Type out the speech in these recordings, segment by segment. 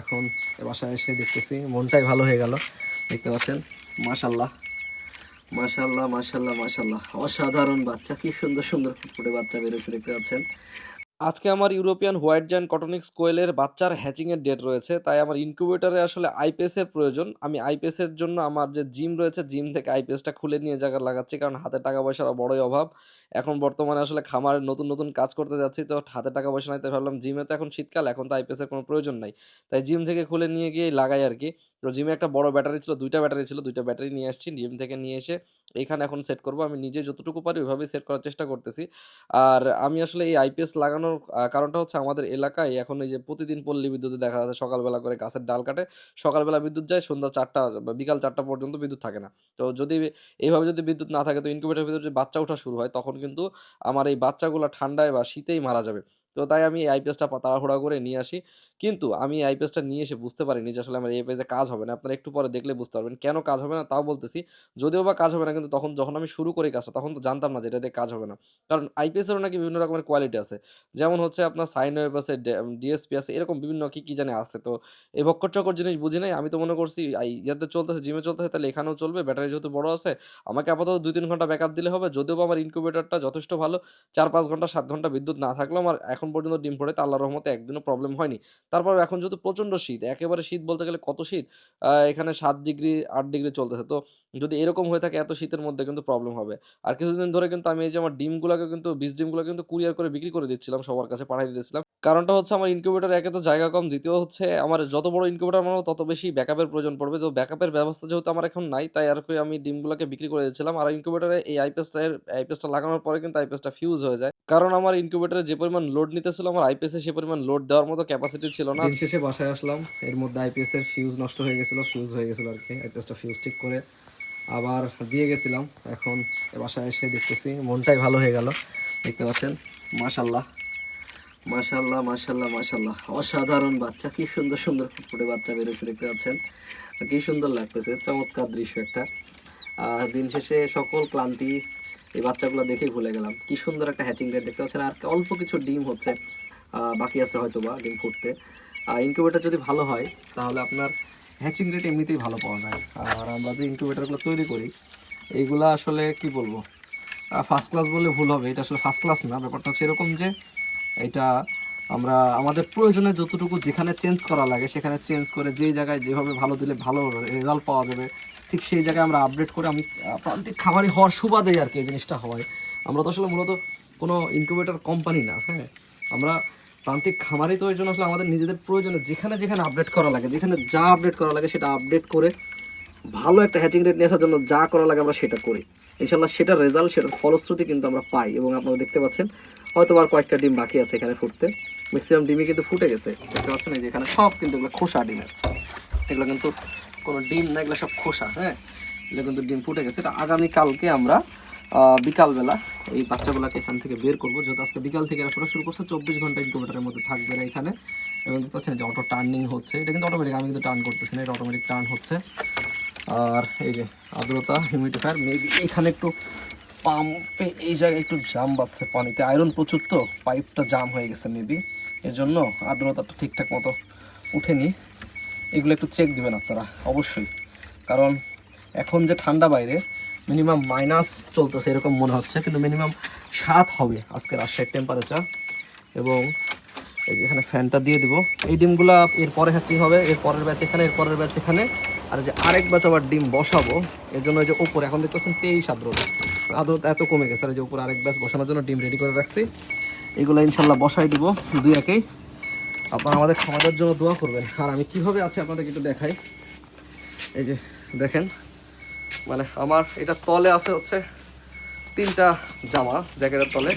এখন বাসায় এসে দেখতেছি। মনটাই ভালো হয়ে গেল, দেখতে পাচ্ছেন? মাশাল্লাহ মাশাল্লাহ মাশাল্লাহ মাশাল্লাহ অসাধারণ বাচ্চা, কি সুন্দর সুন্দর ফুটফুটে বাচ্চা বেরোছে দেখতে পাচ্ছেন? আজকে আমার ইউরোপিয়ান হোয়াইট জায়ান্ট কটনিক্স কোয়েলের বাচ্চার হ্যাচিংয়ের ডেট রয়েছে, তাই আমার ইনকিউবেটরে আসলে আইপিএসের প্রয়োজন। আমি আইপিএসের জন্য আমার যে জিম রয়েছে জিম থেকে আইপিএসটা খুলে নিয়ে জায়গা লাগাচ্ছি, কারণ হাতে টাকা পয়সার বড়ই অভাব। এখন বর্তমানে আসলে খামারের নতুন নতুন কাজ করতে যাচ্ছি, তো হাতে টাকা পয়সা নাই, তাই ভাবলাম জিমে তো এখন শীতকাল, এখন তো আইপিএসের কোনো প্রয়োজন নাই। তাই জিম থেকে খুলে নিয়ে গিয়ে লাগাই আর কি। তো জিমে একটা বড় ব্যাটারি ছিল, দুইটা ব্যাটারি ছিল, দুইটা ব্যাটারি নিয়ে আসছি জিম থেকে নিয়ে এসে এখানে এখন সেট করব। আমি নিজে যতটুকু পারি ওইভাবেই সেট করার চেষ্টা করতেছি। আর আমি আসলে এই আইপিএস লাগানোর কারণটা হচ্ছে আমাদের এলাকায় এখন এই যে প্রতিদিন পল্লী বিদ্যুতে দেখা যাচ্ছে সকালবেলা করে গাছের ডাল কাটে। সকালবেলা বিদ্যুৎ যায়, সন্ধ্যা চারটা, বা বিকাল চারটা পর্যন্ত বিদ্যুৎ থাকে না। তো যদি এইভাবে যদি বিদ্যুৎ না থাকে, তো ইনকিউবেটার ভিতরে যদি বাচ্চা ওঠা শুরু হয়, তখন কিন্তু আমার এই বাচ্চাগুলো ঠান্ডায় বা শীতেই মারা যাবে। তো তাই আমি এই আইপিএসটা তাড়াহুড়া করে নিয়ে আসি। কিন্তু আমি আইপিএসটা নিয়ে এসে বুঝতে পারিনি যে আসলে আমার এই কাজ হবে না। আপনারা একটু পরে দেখলে বুঝতে পারবেন কেন কাজ হবে না তাও বলতেছি। যদিও বা কাজ হবে না কিন্তু তখন যখন আমি শুরু করি কাজটা তখন তো জানতাম না যে এটাতে কাজ হবে না। কারণ আইপিএসেরও নাকি বিভিন্ন রকমের কোয়ালিটি আছে। যেমন হচ্ছে আপনার সাইন ওয়েভ আছে ডিএসপি আছে, এরকম বিভিন্ন কি কি জানে আছে। তো এই বক্কর চক্কর জিনিস বুঝি নাই। আমি তো মনে করছি ইয়াতে চলতেছে জিমে চলতেছে, তাহলে এখানেও চলবে। ব্যাটারি যেহেতু বড় আছে, আমাকে আপাতত দুই তিন ঘণ্টা ব্যাকআপ দিলে হবে। যদিও বা আমার ইনকিউবেটরটা যথেষ্ট ভালো, চার পাঁচ ঘণ্টা, সাত ঘণ্টা বিদ্যুৎ না থাকলেও আমার এখন পর্যন্ত ডিম পড়ে, তা আল্লাহর রহমতে একদিনও প্রবলেম হয়নি। তারপর এখন যেহেতু প্রচণ্ড শীত, একেবারে শীত বলতে গেলে কত শীত? এখানে সাত ডিগ্রি, আট ডিগ্রি চলতেছে। তো যদি এরকম হয়ে থাকে এত শীতের মধ্যে কিন্তু প্রবলেম হবে। আর কিছুদিন ধরে কিন্তু আমি এই যে আমার ডিমগুলোকে কিন্তু, বীজ ডিমগুলো কিন্তু কুরিয়ার করে বিক্রি করে দিচ্ছিলাম, সবার কাছে পাঠিয়ে দিয়েছিলাম। কারণটা হচ্ছে আমার ইনকিউবেটর একে তো জায়গা কম, দ্বিতীয় হচ্ছে আমার যত বড় ইনকিউবেটর বানাবো তত বেশি ব্যাকআপের প্রয়োজন পড়বে। তো ব্যাকআপের ব্যবস্থা যেহেতু আমার এখন নাই, তাই আর আমি ডিমগুলোকে বিক্রি করে দিয়েছিলাম আর ইনকিউবেটরে এই আইপিএসটা আইপিএসটা লাগানোর পরে কিন্তু আইপিএসটা ফিউজ হয়ে যায়। কারণ আমার ইনকিউবেটরে যে পরিমাণ লোড নিতেছিল আমার আইপিএসে সে পরিমাণ লোড দেওয়ার মতো ক্যাপাসিটি ছিল না। শেষে বাসায় আসলাম, এর মধ্যে আইপিএস এর ফিউজ নষ্ট হয়ে গেছিল ফিউজ হয়ে গেছিল আর কি। আইপিএসটা ফিউজ ঠিক করে আবার দিয়ে গেছিলাম। এখন এ বাসায় এসে দেখতেছি, মনটাই ভালো হয়ে গেল। দেখতে পাচ্ছেন? মাশাল্লাহ মাশাল্লাহ মাশাল্লাহ মাশাল্লাহ অসাধারণ বাচ্চা। কি সুন্দর সুন্দর ফুটফুটে বাচ্চা বেরোছে দেখতে পাচ্ছেন? কি সুন্দর লাগতেছে। চমৎকার দৃশ্য একটা। দিন শেষে সকল ক্লান্তি এই বাচ্চাগুলো দেখে ভুলে গেলাম। কি সুন্দর একটা হ্যাচিং রেট দেখতে পাচ্ছেন। আর অল্প কিছু ডিম হচ্ছে বাকি আছে হয়তো বা ডিম ফুটতে। ইনকিউবেটার যদি ভালো হয়, তাহলে আপনার হ্যাচিং রেট এমনিতেই ভালো পাওয়া যায়। আর আমরা যে ইনকিউবেটারগুলো তৈরি করি, এইগুলা আসলে কি বলব? ফার্স্ট ক্লাস বললে ভুল হবে, এটা আসলে ফার্স্ট ক্লাস না। ব্যাপারটা হচ্ছে এরকম যে, এটা আমরা, আমাদের প্রয়োজনে যতটুকু যেখানে চেঞ্জ করা লাগে, সেখানে চেঞ্জ করে যেই জায়গায় যেভাবে ভালো দিলে ভালো রেজাল্ট পাওয়া যাবে ঠিক সেই জায়গায় আমরা আপডেট করে আমি প্রান্তিক খামারি হওয়ার সুবাদে আর কি এই জিনিসটা হয়। আমরা তো আসলে মূলত কোনো ইনকিউবেটর কোম্পানি না হ্যাঁ? আমরা প্রান্তিক খামারি তো এর জন্য আসলে আমাদের নিজেদের প্রয়োজনে যেখানে যেখানে আপডেট করা লাগে, যেখানে যা আপডেট করা লাগে সেটা আপডেট করে ভালো একটা হ্যাচিং রেট নিয়ে আসার জন্য যা করা লাগে আমরা সেটা করি। ইনশাল্লাহ সেটার রেজাল্ট সেটার ফলশ্রুতি কিন্তু আমরা পাই এবং আপনারা দেখতে পাচ্ছেন, হয়তো আর কয়েকটা ডিম বাকি আছে এখানে ফুটতে। ম্যাক্সিমাম ডিমই কিন্তু ফুটে গেছে, দেখতে পাচ্ছেন এই যে এখানে সব কিন্তু এগুলো খোসা ডিমের। এগুলো কিন্তু কোনো ডিম না এগুলো সব খোসা হ্যাঁ? এগুলো কিন্তু ডিম ফুটে গেছে। এটা আগামীকালকে আমরা বিকালবেলা এই বাচ্চাগুলোকে এখান থেকে বের করব। যেহেতু আজকে বিকাল থেকে এরা ফোটা শুরু করছে, চব্বিশ ঘণ্টা ইনকিউবেটারের মধ্যে থাকবে না এখানে। এবং দেখতে পাচ্ছেন যে অটো টার্নিং হচ্ছে। এটা কিন্তু অটোমেটিক আমি কিন্তু টার্ন করতেছি না, এটা অটোমেটিক টার্ন হচ্ছে। আর এই যে আর্দ্রতা হিউমিডিফায়ার মেবি এখানে একটু পাম্পে এই জায়গায় একটু জাম বাজছে পানিতে। আয়রন প্রচুর তো পাইপটা জাম হয়ে গেছে মেবি এর জন্য আর্দ্রতাটা ঠিকঠাক মতো উঠেনি। এগুলো একটু চেক দিবেন আপনারা, অবশ্যই। কারণ এখন যে ঠান্ডা বাইরে মিনিমাম মাইনাস চলতেছে এরকম মনে হচ্ছে, কিন্তু মিনিমাম সাত হবে আজকে রাজশাহীর টেম্পারেচার এবং এই যে এখানে ফ্যানটা দিয়ে দিব। এই ডিমগুলা এর পরে হ্যাচিং হবে, এর পরের ব্যাচ এখানে, এর পরের ব্যাচ এখানে। আর যে আরেক ব্যাচ আবার ডিম বসাবো, এর জন্য এই যে ওপরে এখন দেখতে পাচ্ছেন তেইশ আদ্রতা। আদ্রতা এত কমে গেছে, আর যে উপরে আরেক ব্যাচ বসানোর জন্য ডিম রেডি করে রাখছি। এগুলো ইনশাল্লাহ বসাই দিব দুই একেই। আপনারা আমাদের সমাজের জন্য দোয়া করবেন। আর আমি কীভাবে আছি আপনাদেরকে একটু দেখাই। এই যে, দেখেন মানে আমার এটা তলে আছে হচ্ছে তিনটা জামা, জ্যাকেটের তলে।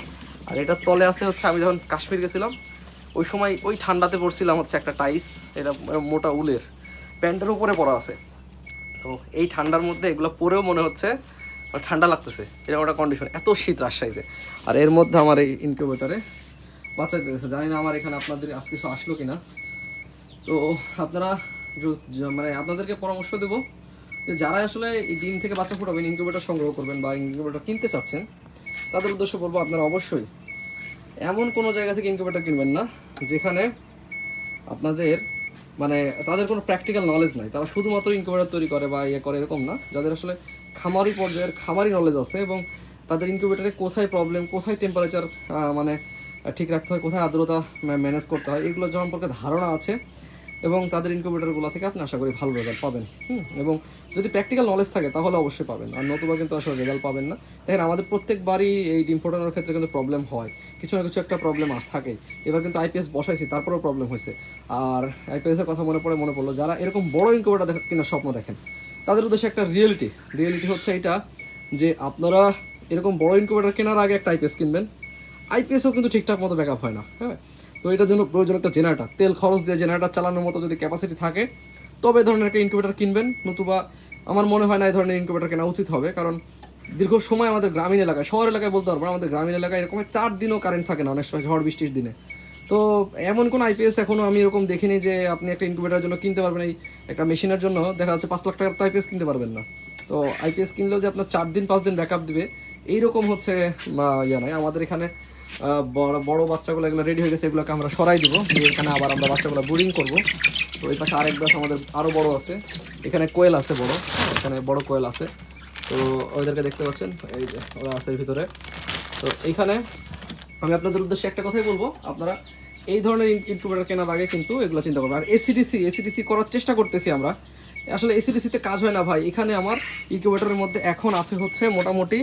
আর এটার তলে আছে হচ্ছে আমি যখন কাশ্মীর গেছিলাম, ওই সময় ওই ঠান্ডাতে পড়ছিলাম হচ্ছে একটা টাইস, এটা মোটা উলের। প্যান্টের উপরে পরা আছে। তো এই ঠান্ডার মধ্যে এগুলো পরেও মনে হচ্ছে ঠান্ডা লাগতেছে। এরকম একটা কন্ডিশন এত শীত রাজশাহীতে। আর এর মধ্যে আমার এই ইনকিউবেটারে বাচ্চা দিতেছে জানি না আমার এখানে আপনাদের আজকে কিছু আসলো কিনা। তো আপনারা মানে আপনাদেরকে পরামর্শ দেবো যে যারা আসলে এই ডিম থেকে বাচ্চা ফুটাবেন ইনকিউবেটর সংগ্রহ করবেন বা ইনকিউবেটর কিনতে চাচ্ছেন, তাদের উদ্দেশ্য বলব আপনারা অবশ্যই এমন কোনো জায়গা থেকে ইনকিউবেটর কিনবেন না, যেখানে আপনাদের মানে তাদের কোনো প্র্যাকটিক্যাল নলেজ নাই। তারা শুধুমাত্র ইনকিউবেটার তৈরি করে বা ইয়ে করে এরকম না। যাদের আসলে খামারি পর্যায়ের খামারি নলেজ আছে এবং তাদের ইনকিউবেটারে কোথায় প্রবলেম কোথায় টেম্পারেচার মানে ঠিক রাখতে হয়, কোথায় আর্দ্রতা ম্যানেজ করতে হয়, এগুলো সম্পর্কে ধারণা আছে, এবং তাদের ইনকিউবেটারগুলো থেকে আপনি আশা করি ভালো রেজাল্ট পাবেন, হুম? এবং যদি প্র্যাকটিক্যাল নলেজ থাকে, তাহলে অবশ্যই পাবেন। আর নতুবা কিন্তু আসলে রেজাল্ট পাবেন না। দেখেন, আমাদের প্রত্যেকবারই এই ডিম ফোটানোর ক্ষেত্রে কিন্তু প্রবলেম হয়। কিছু না কিছু একটা প্রবলেম আস থাকে এবার কিন্তু আইপিএস বসাইছি, তারপরেও প্রবলেম হয়েছে। আর আইপিএস এর কথা মনে পড়ে, মনে পড়ল, যারা এরকম বড় ইনকিউবেটার দেখা কিনা স্বপ্ন দেখেন, তাদের উদ্দেশ্যে একটা রিয়েলিটি রিয়েলিটি হচ্ছে এটা যে আপনারা এরকম বড় ইনকিউবেটার কেনার আগে একটা আইপিএস কিনবেন আইপিএসও কিন্তু ঠিকঠাক মতো ব্যাকআপ হয় না হ্যাঁ? তো এটার জন্য প্রয়োজন একটা জেনারেটার তেল খরচ দিয়ে জেনারেটার চালানোর মতো যদি ক্যাপাসিটি থাকে, তবে ধরনের একটা ইনকিউবেটার কিনবেন। নতুবা আমার মনে হয় না এই ধরনের ইনকিউবেটার কেনা উচিত হবে, কারণ দীর্ঘ সময় আমাদের গ্রামীণ এলাকায়, শহর এলাকায় বলতে পারব আমাদের গ্রামীণ এলাকায় এরকম চার দিনও কারেন্ট থাকে না অনেক সময়, ঝড় বৃষ্টির দিনে। তো এমন কোন আইপিএস এখনও আমি এরকম দেখিনি যে আপনি একটা ইনকিউবেটারের জন্য কিনতে পারবেন, এই একটা মেশিনের জন্য। দেখা যাচ্ছে পাঁচ লাখ টাকার তো আইপিএস কিনতে পারবেন না। তো আইপিএস কিনলেও যে আপনার চার দিন, পাঁচ দিন ব্যাকআপ দিবে, এইরকম হচ্ছে ইয়ে নয় আমাদের এখানে বড় বড় বাচ্চাগুলো এগুলো রেডি হয়ে গেছে, এগুলোকে আমরা সরাই দিব। দিয়ে এখানে আবার আমরা বাচ্চাগুলো বোরিং করব। তো এই পাশে আরেক বাস আমাদের আরও বড় আছে। এখানে কোয়েল আছে বড়। এখানে বড় কোয়েল আছে। তো ওদেরকে দেখতে পাচ্ছেন? এই যে, ওরা আছে ভিতরে। তো এইখানে আমি আপনাদের উদ্দেশ্যে একটা কথাই বলব। আপনারা এই ধরনের ইনকিউবেটার কেনার আগে কিন্তু এগুলো চিন্তা করবেন। আর এসিডিসি এসিডিসি করার চেষ্টা করতেছি আমরা। আসলে এসিডিসিতে কাজ হয় না ভাই। এখানে আমার ইনকিউবেটারের মধ্যে এখন আছে হচ্ছে মোটামুটি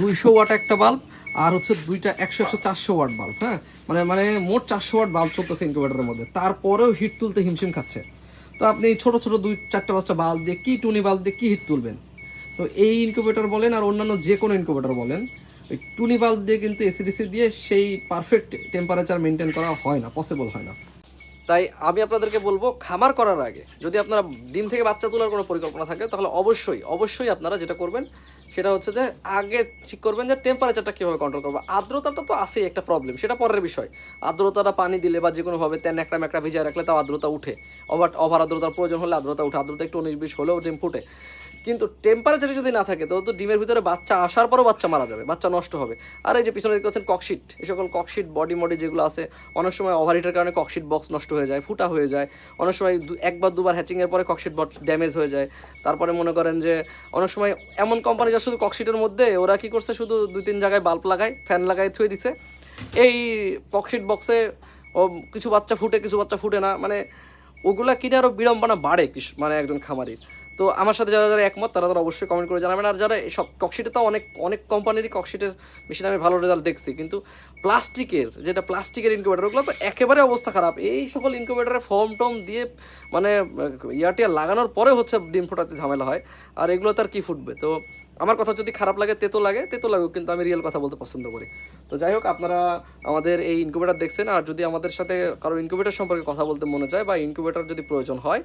দুইশো ওয়াট একটা বাল্ব আর হচ্ছে দুইটা একশো একশো চারশো ওয়াট বাল্ব হ্যাঁ? মানে মানে মোট চারশো ওয়াট বাল্ব চলতেছে ইনকিউবেটারের মধ্যে। তারপরেও হিট তুলতে হিমশিম খাচ্ছে। তো আপনি ছোট ছোট দুই চারটে পাঁচটা বাল্ব দিয়ে কি টুনি বাল্ব দিয়ে কি হিট তুলবেন? তো এই ইনকুবেটার বলেন আর অন্যান্য যে কোনো ইনকুবেটার বলেন, ওই টুনি বাল্ব দিয়ে কিন্তু এসিডিসি দিয়ে সেই পারফেক্ট টেম্পারেচার মেনটেন করা হয় না পসিবল হয় না। তাই আমি আপনাদেরকে বলব, খামার করার আগে যদি আপনারা ডিম থেকে বাচ্চা তোলার কোনো পরিকল্পনা থাকে, তাহলে অবশ্যই অবশ্যই আপনারা যেটা করবেন সেটা হচ্ছে যে আগে ঠিক করবেন যে টেম্পারেচারটা কীভাবে কন্ট্রোল করব। আর্দ্রতাটা তো আসেই একটা প্রবলেম সেটা পরের বিষয়। আর্দ্রতাটা পানি দিলে বা যে কোনোভাবে তেন একটা ম্যাকটা ভিজিয়ে রাখলে তাও আর্দ্রতা উঠে। ওভার ওভার আর্দ্রতার প্রয়োজন হলে আর্দ্রতা উঠে, আর্দ্রতা একটু উনিশ বিশ হলেও ডিম ফুটে। কিন্তু টেম্পারেচার যদি না থাকে তো ডিমের ভিতরে বাচ্চা আসার পরও বাচ্চা মারা যাবে, বাচ্চা নষ্ট হবে। আর এই যে পিছনে দেখতে পাচ্ছেন ককশিট এই সকল ককশিট বডি মডি যেগুলো আছে, অনেক সময় ওভারহিটের কারণে ককশিট বক্স নষ্ট হয়ে যায়, ফুটা হয়ে যায়। অনেক সময় একবার, দুবার হ্যাচিংয়ের পরে ককশিট বক্স ড্যামেজ হয়ে যায়। তারপরে মনে করেন যে, অনেক সময় এমন কোম্পানি যা শুধু ককশিটের মধ্যে, ওরা কি করছে, শুধু দুই, তিন জায়গায় বাল্ব লাগায় ফ্যান লাগায়, থুয়ে দিছে। এই ককশিট বক্সে ও কিছু বাচ্চা ফুটে, কিছু বাচ্চা ফুটে না মানে ওগুলা কিনে আরও বিড়ম্বনা বাড়ে মানে একজন খামারির। তো আমার সাথে যারা যারা একমত, তারা তারা অবশ্যই কমেন্ট করে জানাবেন। আর যারা সব ককশিটে তো অনেক অনেক কোম্পানিরই ককশিটের মেশিন আমি ভালো রেজাল্ট দেখছি। কিন্তু প্লাস্টিকের, যেটা প্লাস্টিকের ইনকিউবেটার ওগুলো তো একেবারে অবস্থা খারাপ। এই সকল ইনকিউবেটারে ফর্ম টম দিয়ে মানে ইয়াটিয়া লাগানোর পরে হচ্ছে ডিম ফোটাতে ঝামেলা হয়। আর এগুলো তার কি ফুটবে? তো আমার কথা যদি খারাপ লাগে, তেতো লাগে, তেতো লাগুক, কিন্তু আমি রিয়েল কথা বলতে পছন্দ করি। তো যাই হোক, আপনারা আমাদের এই ইনকিউবেটার দেখছেন। আর যদি আমাদের সাথে কারও ইনকিউবেটার সম্পর্কে কথা বলতে মনে চায় বা ইনকিউবেটার যদি প্রয়োজন হয়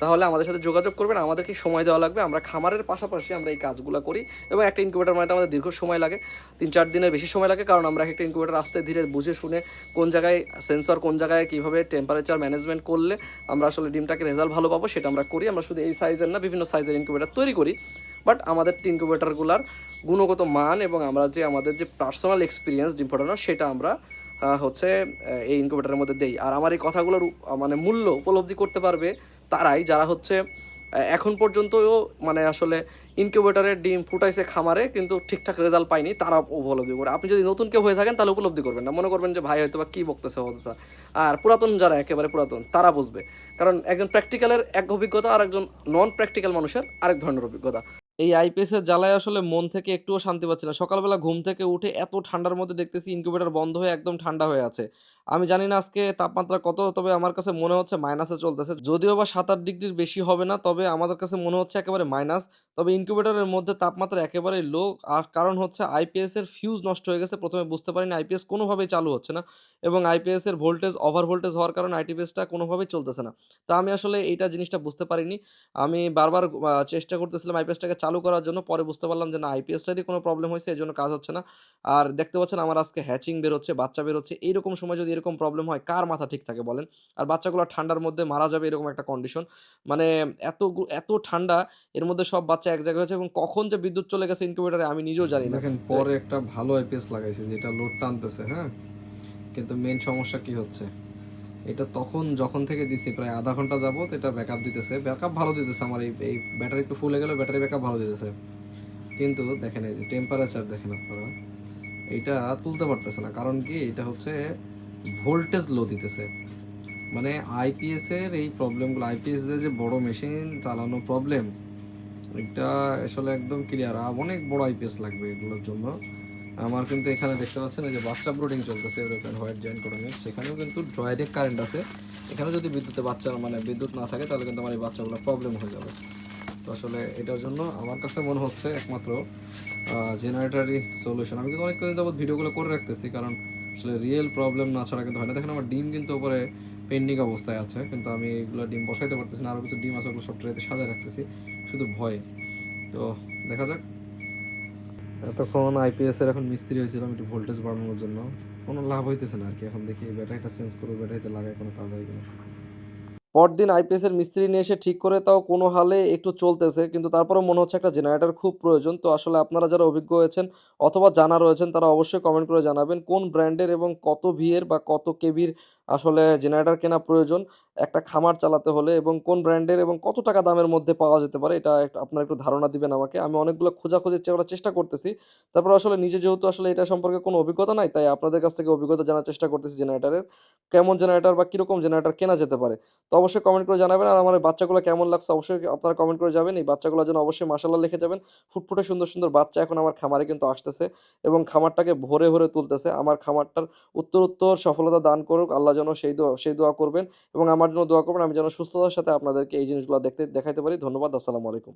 তাহলে আমাদের সাথে যোগাযোগ করবেন, আমাদেরকে সময় দেওয়া লাগবে। আমরা খামারের পাশাপাশি আমরা এই কাজগুলো করি এবং একটা ইনকিউবেটার মানে আমাদের দীর্ঘ সময় লাগে, তিন চার দিনের বেশি সময় লাগে, কারণ আমরা একটা ইনকিউবেটার আসতে ধীরে বুঝে শুনে কোন জায়গায় সেন্সর কোন জায়গায় কীভাবে টেম্পারেচার ম্যানেজমেন্ট করলে আমরা আসলে ডিমটাকে রেজাল্ট ভালো পাবো সেটা আমরা করি। আমরা শুধু এই সাইজের না, বিভিন্ন সাইজের ইনকিউবেটার তৈরি করি। বাট আমাদের ইনকিউবেটারগুলার গুণগত মান এবং আমরা যে আমাদের যে পার্সোনাল এক্সপিরিয়েন্স ডিম ফোটানোর, সেটা আমরা হচ্ছে এই ইনকিউবেটারের মধ্যে দেই। আর আমার এই কথাগুলোর মানে মূল্য উপলব্ধি করতে পারবে তারাই যারা হচ্ছে এখন পর্যন্তও মানে আসলে ইনকিউবেটারের ডিম ফুটাইছে খামারে, কিন্তু ঠিকঠাক রেজাল্ট পায়নি, তারা উপলব্ধি করে। আপনি যদি নতুন কেউ হয়ে থাকেন, তাহলে উপলব্ধি করবেন না। মনে করবেন যে, ভাই হয়তো বা কী বকতেছে অবস্থা? আর পুরাতন যারা একেবারে পুরাতন, তারা বুঝবে। কারণ একজন প্র্যাকটিক্যালের এক অভিজ্ঞতা আর একজন নন প্র্যাকটিক্যাল মানুষের আরেক ধরনের অভিজ্ঞতা। এই আইপিএস এর জ্বালায় আসলে মন থেকে একটুও শান্তি পাচ্ছে না। সকালবেলা ঘুম থেকে উঠে এত ঠান্ডার মধ্যে দেখতেছি ইনকিউবেটর বন্ধ হয়ে একদম ঠান্ডা হয়ে আছে। আমি জানি না আজকে তাপমাত্রা কত, তবে আমার কাছে মনে হচ্ছে মাইনাসে চলতেছে। যদিও বা সাত আট ডিগ্রির বেশি হবে না, তবে আমাদের কাছে মনে হচ্ছে একেবারে মাইনাস তবে ইনকিউবেটরের মধ্যে তাপমাত্রা একেবারে লো আর কারণ হচ্ছে আইপিএস এর ফিউজ নষ্ট হয়ে গেছে। প্রথমে বুঝতে পারিনি আইপিএস কোনোভাবেই চালু হচ্ছে না, এবং আইপিএস এর ভোল্টেজ ওভার ভোল্টেজ হওয়ার কারণে আইটিপিএসটা কোনোভাবেই চলতেছে না। তো আমি আসলে এইটা জিনিসটা বুঝতে পারিনি। আমি বারবার চেষ্টা করতেছিলাম আইপিএসটাকে চালু করার জন্য, পরে বুঝতে পারলাম যে না আইপিএসটারই কোনো প্রবলেম হয়েছে এই জন্য কাজ হচ্ছে না। আর দেখতে পাচ্ছেন আমার আজকে হ্যাচিং বেরোচ্ছে, বাচ্চা বেরোচ্ছে, এইরকম সময় যদি এরকম প্রবলেম হয়, কার মাথা ঠিক থাকে বলেন? আর বাচ্চাগুলো ঠান্ডার মধ্যে মারা যাবে এরকম একটা কন্ডিশন মানে এত এত ঠান্ডা, এর মধ্যে সব বাচ্চা এক জায়গায় হয়েছে এবং কখন যে বিদ্যুৎ চলে গেছে ইনকিউবেটারে আমি নিজেও জানি না। দেখেন, পরে একটা ভালো আইপিএস লাগাইছে, যেটা লোড টানতেছে হ্যাঁ? কিন্তু মেন সমস্যা কি হচ্ছে? এটা তখন যখন থেকে দিছি, প্রায় আধা ঘণ্টা যাবত এটা ব্যাকআপ দিতেছে। ব্যাকআপ ভালো দিতেছে আমার, এই এই ব্যাটারি একটু ফুলে গেলে ব্যাটারি ব্যাকআপ ভালো দিতেছে। কিন্তু দেখেন এই যে টেম্পারেচার দেখেন আপনারা এইটা তুলতে পারতেছে না। কারণ কি? এটা হচ্ছে ভোল্টেজ লো দিতেছে। মানে আইপিএস এর এই প্রবলেমগুলো আইপিএস দিয়ে যে বড় মেশিন চালানো প্রবলেম এটা আসলে একদম ক্লিয়ার আর অনেক বড় আইপিএস লাগবে এগুলোর জন্য। আমার কিন্তু এখানে দেখতে পাচ্ছেন যে বাচ্চা ব্রোডিং চলতেছে ইউরোপিয়ান হোয়াইট জয়েন্ট কোডনে সেখানেও কিন্তু ডাইরেক্ট কারেন্ট আছে। এখানেও যদি বিদ্যুতে বাচ্চা মানে বিদ্যুৎ না থাকে, তাহলে কিন্তু আমার এই বাচ্চাগুলো প্রবলেম হয়ে যাবে। তো আসলে এটার জন্য আমার কাছে মনে হচ্ছে একমাত্র জেনারেটারই সলিউশন আমি কিন্তু অনেক দিন ভিডিওগুলো করে রাখতেছি, কারণ আসলে রিয়েল প্রবলেম না ছাড়া কিন্তু হয় না। দেখেন আমার ডিম কিন্তু ওপরে পেন্ডিং অবস্থায় আছে, কিন্তু আমি এগুলো ডিম বসাইতে পারতেছি না। আরও কিছু ডিম আছে, ওগুলো সব ট্রেতে সাজায় রাখতেছি, শুধু ভয়ে। তো দেখা যাক। এতক্ষণ আইপিএসের এখন মিস্ত্রি হয়েছিলাম, একটু ভোল্টেজ বাড়ানোর জন্য। কোনো লাভ হইতেছে না আর কি। এখন দেখি ব্যাটারিটা চেঞ্জ করব ব্যাটারিতে লাগায় কোনো কাজ হয় কিনা। পরদিন আইপিএসের মিস্ত্রি নিয়ে এসে ঠিক করে তাও কোনো হালে একটু চলতেছে, কিন্তু তারপরেও মনে হচ্ছে একটা জেনারেটর খুব প্রয়োজন। তো আসলে আপনারা যারা অভিজ্ঞ হয়েছেন অথবা জানা রয়েছেন, তারা অবশ্যই কমেন্ট করে জানাবেন কোন ব্র্যান্ডের এবং কত ভিয়ের বা কত কেভির আসলে জেনারেটর কেনা প্রয়োজন। একটা খামার চালাতে হলে এবং কোন ব্র্যান্ডের এবং কত টাকা দামের মধ্যে পাওয়া যেতে পারে, এটা আপনারা একটু ধারণা দিবেন আমাকে। আমি অনেকগুলো খোঁজাখুঁজির চে- করার চেষ্টা করতেছি। তারপর আসলে নিজে যেহেতু আসলে এটা সম্পর্কে কোনো অভিজ্ঞতা নাই, তাই আপনাদের কাছ থেকে অভিজ্ঞতা জানার চেষ্টা করতেছি জেনারেটারের। কেমন জেনারেটার বা কীরকম জেনারেটার কেনা যেতে পারে, তো অবশ্যই কমেন্ট করে জানাবেন। আর আমার বাচ্চাগুলো কেমন লাগছে অবশ্যই আপনারা কমেন্ট করে যাবেন। এই বাচ্চাগুলোর জন্য অবশ্যই মাসাল্লাহ লিখে যাবেন। ফুটফুটে সুন্দর সুন্দর বাচ্চা এখন আমার খামারে কিন্তু আসতেছে এবং খামারটাকে ভরে ভরে তুলতেছে। আমার খামারটার উত্তর উত্তর সফলতা দান করুক আল্লাহ যেন সেই দোয়া সেই দোয়া করবেন এবং আমার জন্য দোয়া করবেন। আমি যেন সুস্থতার সাথে আপনাদেরকে এই জিনিসগুলো দেখতে, দেখাইতে পারি। ধন্যবাদ, আসসালামু আলাইকুম।